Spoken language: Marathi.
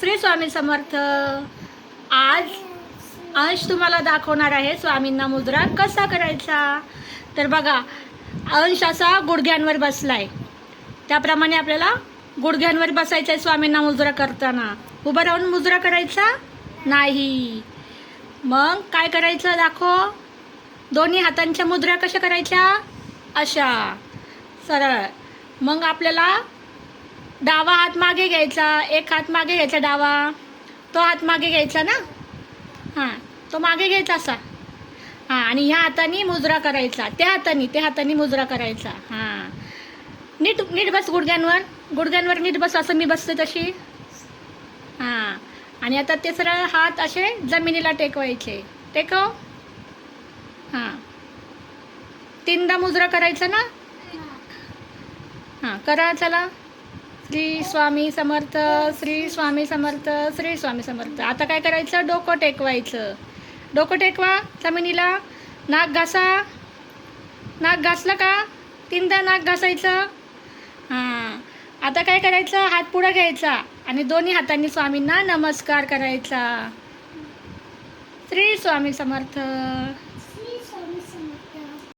श्री स्वामी समर्थ. आज अंश तुम्हाला दाखवणार आहे स्वामींना मुद्रा कसा करायचा? तर बघा अंश असा गुडघ्यांवर बसलाय. त्याप्रमाणे आपल्याला गुडघ्यांवर बसायचं आहे स्वामींना मुद्रा करताना. उभं राहून मुद्रा करायचा? नाही. मग काय करायचं दाखव. दोन्ही हातांच्या मुद्रा कशा करायच्या? अशा. सरळ. मग आपल्याला डावा हात मागे घ्यायचा एक हात मागे घ्यायचा डावा. तो हात मागे घ्यायचा ना? हां तो मागे घ्यायचा असा. हां आणि ह्या हाताने मुजरा करायचा. त्या हाताने त्या हाताने मुजरा करायचा. हां. नीट नीट बस गुडघ्यांवर. गुडघ्यांवर नीट बस असं मी बसते तशी. हां. आणि आता ते सरळ हात असे जमिनीला टेकवायचे. टेकव. हां. तीनदा मुजरा करायचा ना? हां करा चला. श्री स्वामी समर्थ श्री स्वामी समर्थ श्री स्वामी समर्थ. आता काय करायचं? डोकं टेकवायचं. डोकं टेकवा. जमिनीला नाक घासा. नाक घासलं का? तीनदा नाक घासायचं. हां. आता काय करायचं? हात पुढं घ्यायचा. आणि दोन्ही हातांनी स्वामींना नमस्कार करायचा. श्री स्वामी समर्थ.